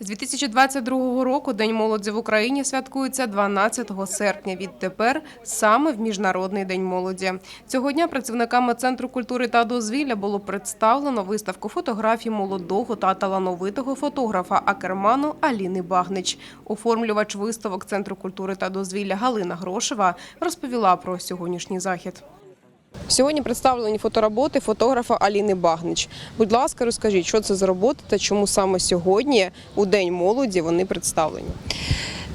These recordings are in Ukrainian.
З 2022 року День молоді в Україні святкується 12 серпня. Відтепер саме в Міжнародний день молоді. Цього дня працівниками Центру культури та дозвілля було представлено виставку фотографій молодого та талановитого фотографа Акерману Аліни Багнич. Оформлювач виставок Центру культури та дозвілля Галина Грошева розповіла про сьогоднішній захід. Сьогодні представлені фотороботи фотографа Аліни Багнич. Будь ласка, розкажіть, що це за роботи та чому саме сьогодні, у День молоді, вони представлені.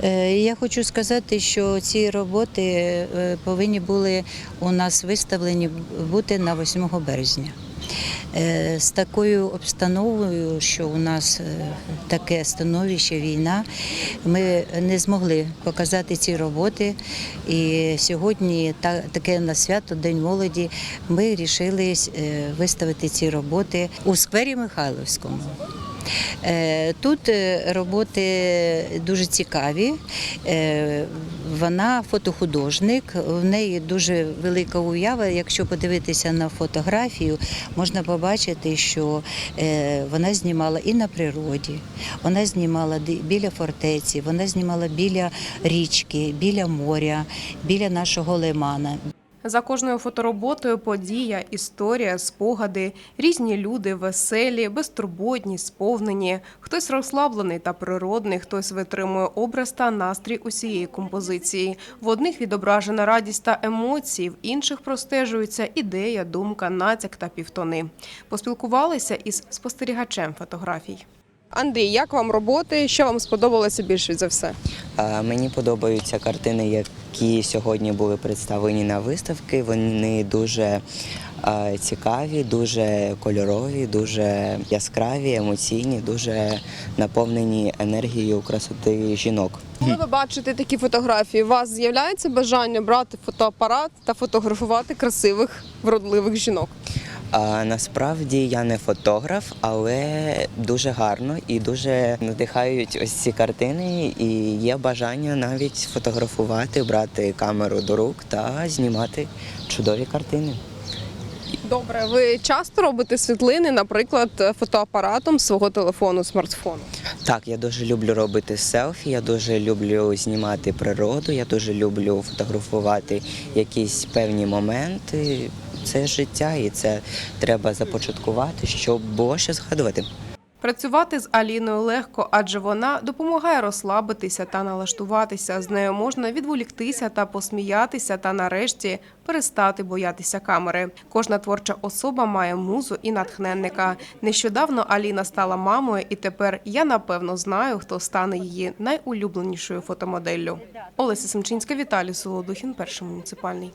Е, Я хочу сказати, що ці роботи е, повинні були у нас виставлені бути на 8 березня. Е, З такою обстановою, що у нас е, таке становище, війна, ми не змогли показати ці роботи. І сьогодні, та- таке на свято, День молоді, ми вирішили виставити ці роботи у сквері Михайловському. Е, Тут е, роботи дуже цікаві. Е, Вона фотохудожник, в неї дуже велика уява. Якщо подивитися на фотографію, можна побачити, що вона знімала і на природі, вона знімала біля фортеці, вона знімала біля річки, біля моря, біля нашого лимана, За кожною фотороботою подія, історія, спогади, різні люди, веселі, безтурботні, сповнені. Хтось розслаблений та природний, хтось витримує образ та настрій усієї композиції. В одних відображена радість та емоції, в інших простежується ідея, думка, натяк та півтони. Поспілкувалися із спостерігачем фотографій. Андрій, як вам роботи? Що вам сподобалося більше за все? Мені подобаються картини, які сьогодні були представлені на виставки. Вони дуже цікаві, дуже кольорові, дуже яскраві, емоційні, дуже наповнені енергією красоти жінок. Коли ви бачите такі фотографії, у вас з'являється бажання брати фотоапарат та фотографувати красивих, вродливих жінок? А насправді я не фотограф, але дуже гарно і дуже надихають ось ці картини. І є бажання навіть фотографувати, брати камеру до рук та знімати чудові картини. Добре, ви часто робите світлини, наприклад, фотоапаратом свого телефону, смартфону? Так, я дуже люблю робити селфі, я дуже люблю знімати природу, я дуже люблю фотографувати якісь певні моменти. Це життя, і це треба започаткувати, щоб було що згадувати. Працювати з Аліною легко, адже вона допомагає розслабитися та налаштуватися. З нею можна відволіктися та посміятися, та нарешті перестати боятися камери. Кожна творча особа має музу і натхненника. Нещодавно Аліна стала мамою, і тепер я напевно знаю, хто стане її найулюбленішою фотомоделлю. Олеся Семчинська, Віталій Солодухін, перший муніципальний.